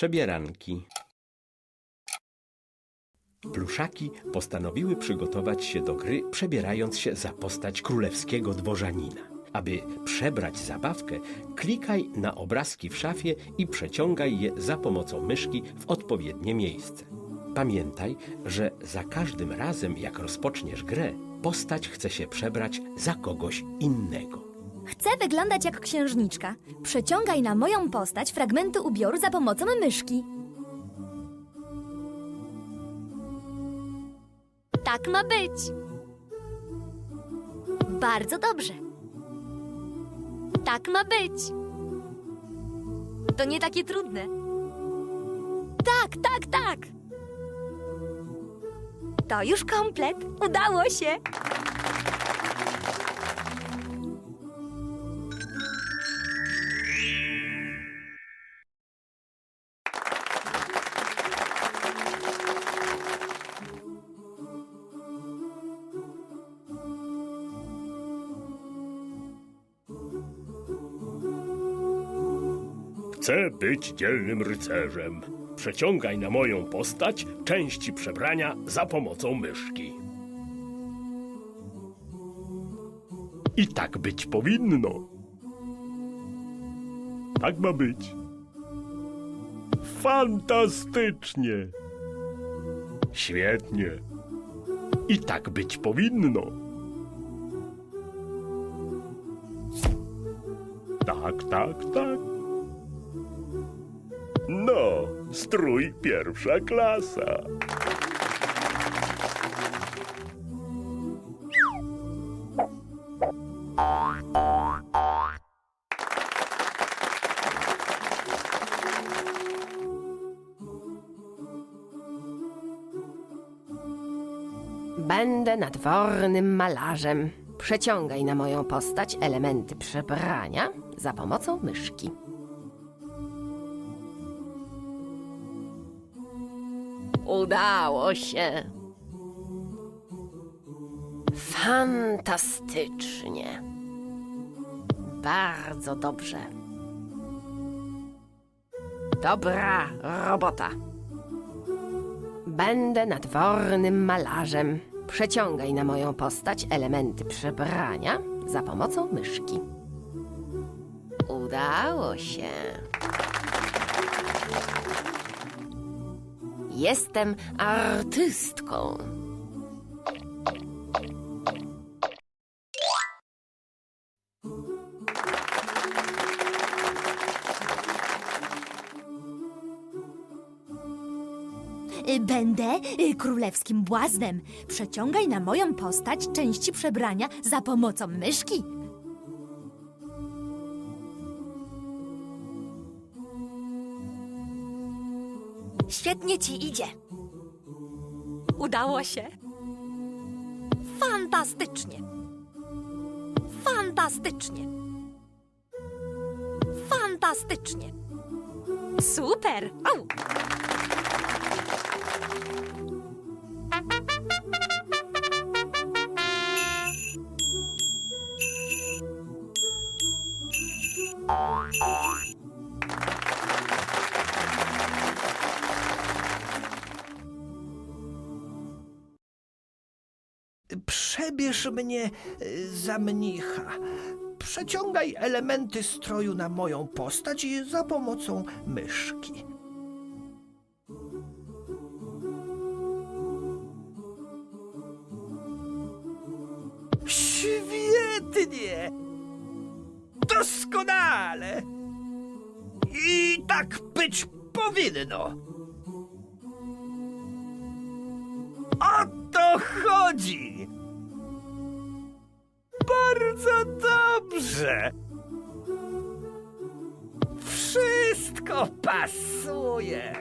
przebieranki. Pluszaki postanowiły przygotować się do gry, przebierając się za postać królewskiego dworzanina. Aby przebrać zabawkę, klikaj na obrazki w szafie i przeciągaj je za pomocą myszki w odpowiednie miejsce. Pamiętaj, że za każdym razem, jak rozpoczniesz grę, postać chce się przebrać za kogoś innego. Chcę wyglądać jak księżniczka. Przeciągaj na moją postać fragmenty ubioru za pomocą myszki. Tak ma być. Bardzo dobrze. Tak ma być. To nie takie trudne. Tak, tak, tak. To już komplet. Udało się. Chcę być dzielnym rycerzem. Przeciągaj na moją postać części przebrania za pomocą myszki. I tak być powinno. Tak ma być. Fantastycznie. Świetnie. I tak być powinno. Tak, tak, tak. No, strój pierwsza klasa. Będę nadwornym malarzem. Przeciągaj na moją postać elementy przebrania za pomocą myszki. Udało się. Fantastycznie. Bardzo dobrze. Dobra robota. Będę nadwornym malarzem. Przeciągaj na moją postać elementy przebrania za pomocą myszki. Udało się. Jestem artystką. Będę y, królewskim błaznem. Przeciągaj na moją postać części przebrania za pomocą myszki. Świetnie ci idzie. Udało się. Fantastycznie. Fantastycznie. Fantastycznie. Super! Au! Przebierz mnie y, za mnicha. Przeciągaj elementy stroju na moją postać za pomocą myszki. Świetnie! Doskonale! I tak być powinno. O chodzi! Bardzo dobrze! Wszystko pasuje!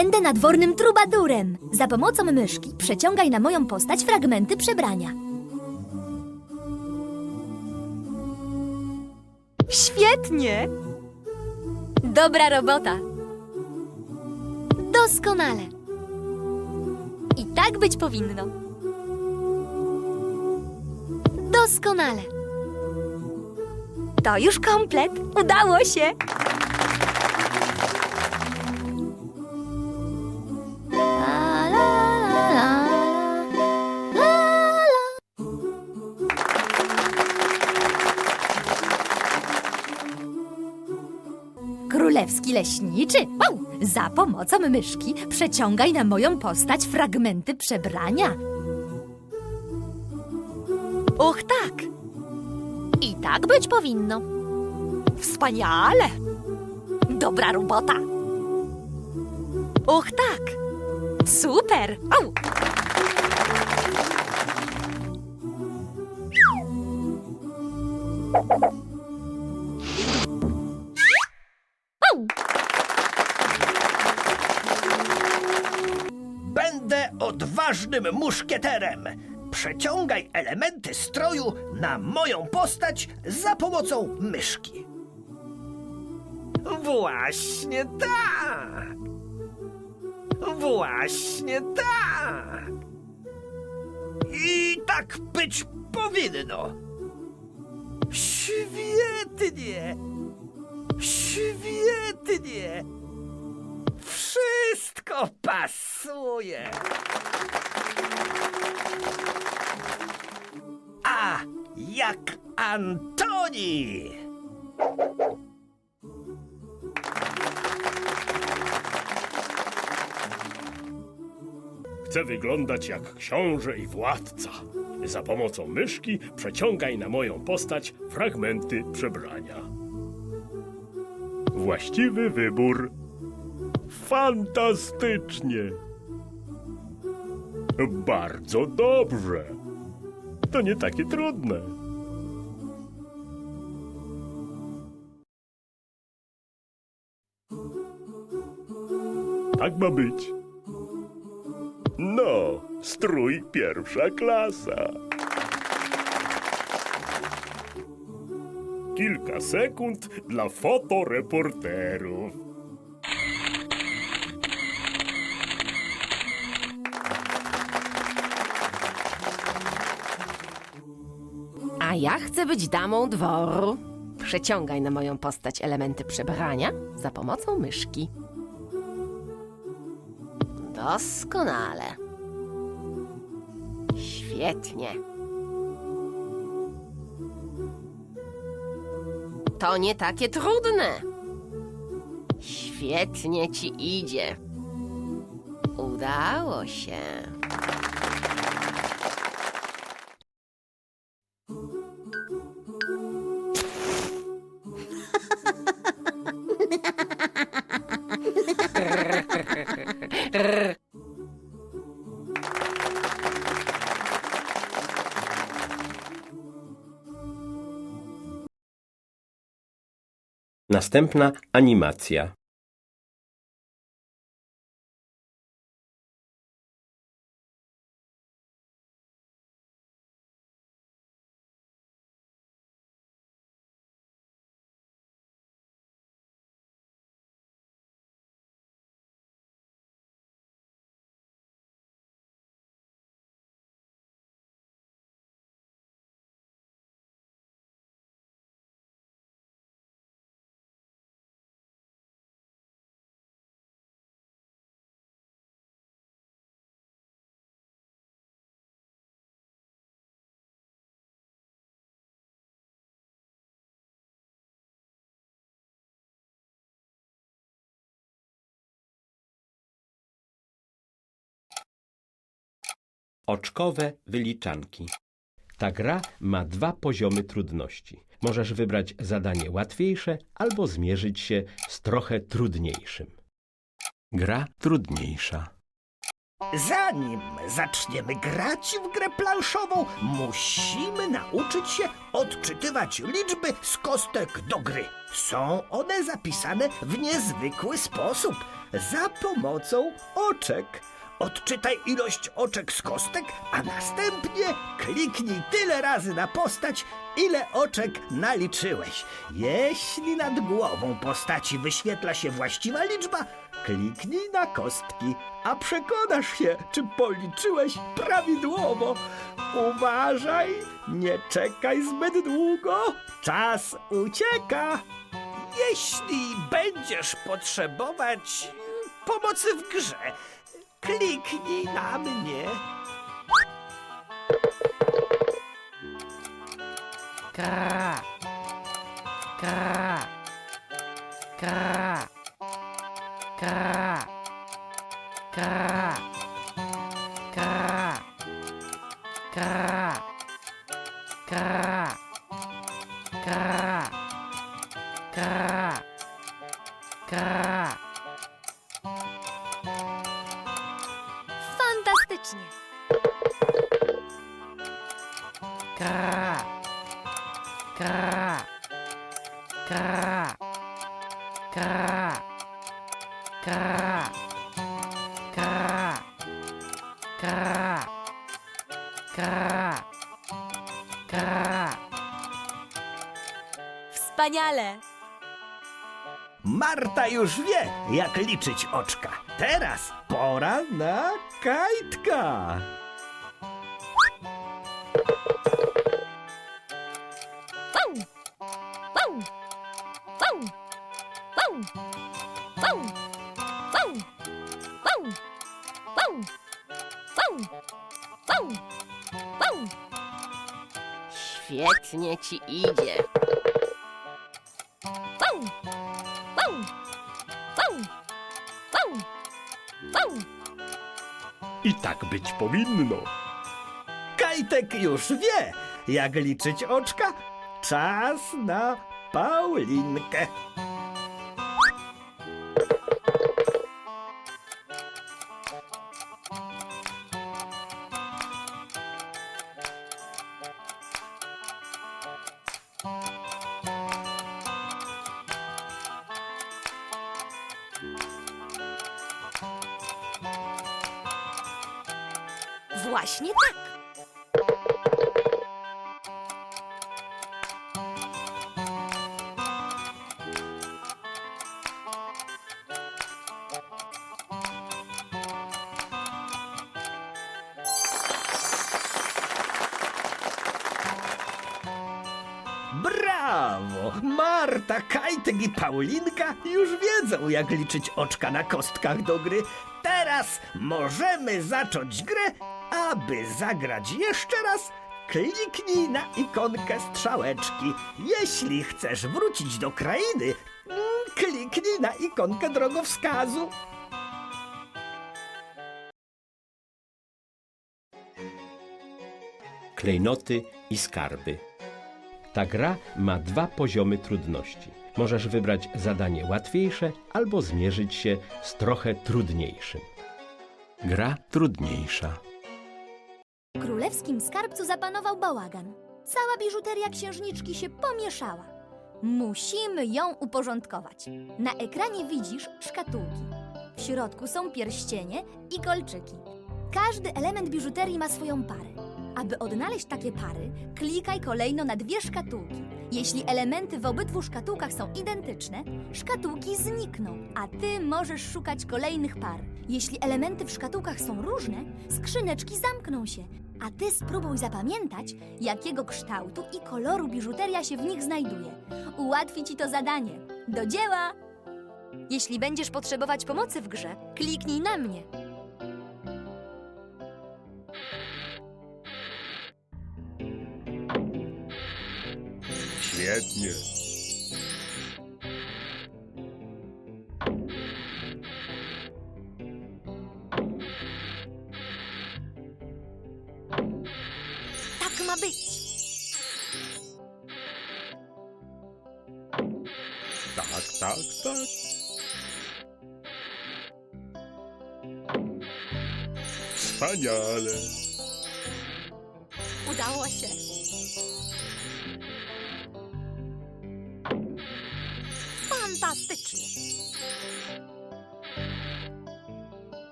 Będę nadwornym trubadurem. Za pomocą myszki przeciągaj na moją postać fragmenty przebrania. Świetnie! Dobra robota. Doskonale. I tak być powinno. Doskonale. To już komplet. Udało się. Leśniczy. Wow! Za pomocą myszki przeciągaj na moją postać fragmenty przebrania. Och tak. I tak być powinno. Wspaniale. Dobra robota. Och tak. Super. Au. Odważnym muszkieterem. Przeciągaj elementy stroju na moją postać za pomocą myszki. Właśnie tak. Właśnie tak. I tak być powinno. Świetnie. Świetnie. Wszystko pasuje. A jak Antoni. Chcę wyglądać jak książę i władca. Za pomocą myszki przeciągaj na moją postać fragmenty przebrania. Właściwy wybór. Fantastycznie. Bardzo dobrze. To nie takie trudne. Tak ma być. No, strój pierwsza klasa. Kilka sekund dla fotoreporterów. Ja chcę być damą dworu. Przeciągaj na moją postać elementy przebrania za pomocą myszki. Doskonale. Świetnie. To nie takie trudne. Świetnie ci idzie. Udało się. Następna animacja. Oczkowe wyliczanki. Ta gra ma dwa poziomy trudności. Możesz wybrać zadanie łatwiejsze albo zmierzyć się z trochę trudniejszym. Gra trudniejsza. Zanim zaczniemy grać w grę planszową, musimy nauczyć się odczytywać liczby z kostek do gry. Są one zapisane w niezwykły sposób za pomocą oczek. Odczytaj ilość oczek z kostek, a następnie kliknij tyle razy na postać, ile oczek naliczyłeś. Jeśli nad głową postaci wyświetla się właściwa liczba, kliknij na kostki, a przekonasz się, czy policzyłeś prawidłowo. Uważaj, nie czekaj zbyt długo, czas ucieka. Jeśli będziesz potrzebować pomocy w grze, 클릭이 남은예. 가. 가. 가. 가. 가. 가. 가. 가. 가. 가. 가. Отлично. Красиво. Marta już wie, jak liczyć oczka. Teraz pora na kajtka. Świetnie ci idzie. Tak być powinno. Kajtek już wie, jak liczyć oczka. Czas na Paulinkę. Marta, Kajtek i Paulinka już wiedzą, jak liczyć oczka na kostkach do gry. Teraz możemy zacząć grę. Aby zagrać jeszcze raz, kliknij na ikonkę strzałeczki. Jeśli chcesz wrócić do krainy, kliknij na ikonkę drogowskazu. klejnoty i skarby. Ta gra ma dwa poziomy trudności. Możesz wybrać zadanie łatwiejsze albo zmierzyć się z trochę trudniejszym. Gra trudniejsza. W królewskim skarbcu zapanował bałagan. Cała biżuteria księżniczki się pomieszała. Musimy ją uporządkować. Na ekranie widzisz szkatułki. W środku są pierścienie i kolczyki. Każdy element biżuterii ma swoją parę. Aby odnaleźć takie pary, klikaj kolejno na dwie szkatułki. Jeśli elementy w obydwu szkatułkach są identyczne, szkatułki znikną, a ty możesz szukać kolejnych par. Jeśli elementy w szkatułkach są różne, skrzyneczki zamkną się, a ty spróbuj zapamiętać, jakiego kształtu i koloru biżuteria się w nich znajduje. Ułatwi ci to zadanie. Do dzieła! Jeśli będziesz potrzebować pomocy w grze, kliknij na mnie. нет, нет.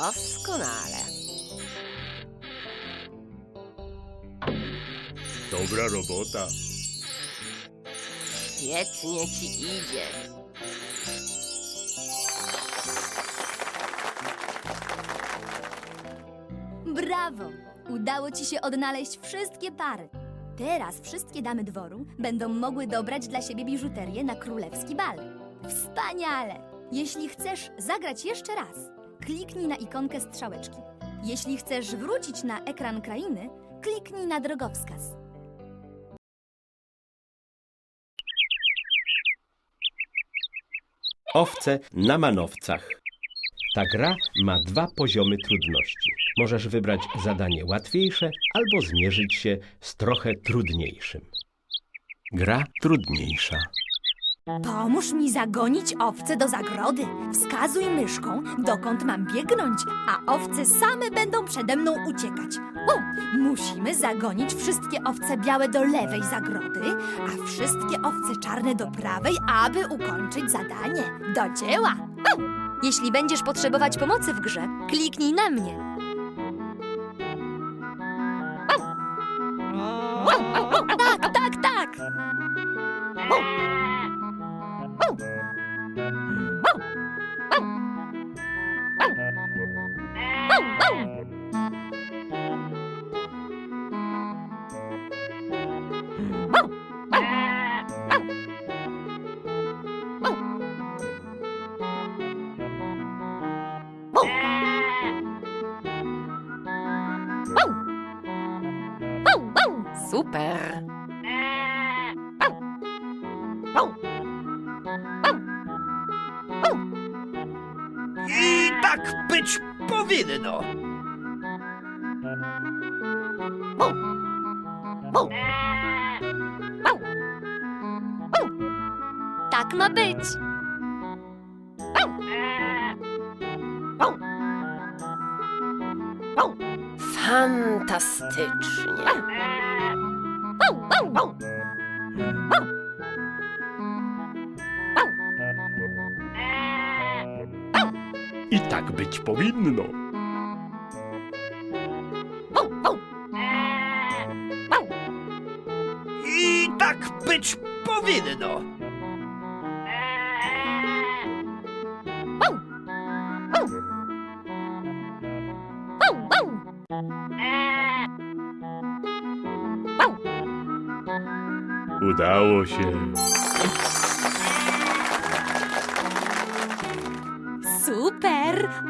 Doskonale. Dobra robota. Świetnie ci idzie. Brawo! Udało ci się odnaleźć wszystkie pary. Teraz wszystkie damy dworu będą mogły dobrać dla siebie biżuterię na królewski bal. Wspaniale! Jeśli chcesz zagrać jeszcze raz, kliknij na ikonkę strzałeczki. Jeśli chcesz wrócić na ekran krainy, kliknij na drogowskaz. Owce na manowcach. Ta gra ma dwa poziomy trudności. Możesz wybrać zadanie łatwiejsze albo zmierzyć się z trochę trudniejszym. Gra trudniejsza. Pomóż mi zagonić owce do zagrody. Wskazuj myszką, dokąd mam biegnąć, a owce same będą przede mną uciekać. Musimy zagonić wszystkie owce białe do lewej zagrody, a wszystkie owce czarne do prawej, aby ukończyć zadanie. Do dzieła! Jeśli będziesz potrzebować pomocy w grze, kliknij na mnie. Tak, tak, tak! Super. Być powinno. Tak ma być! Fantastycznie. Tak być powinno. I tak być powinno. Udało się.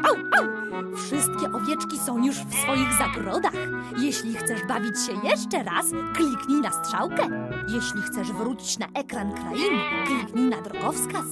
Au, au! Wszystkie owieczki są już w swoich zagrodach. Jeśli chcesz bawić się jeszcze raz, kliknij na strzałkę. Jeśli chcesz wrócić na ekran krainy, kliknij na drogowskaz.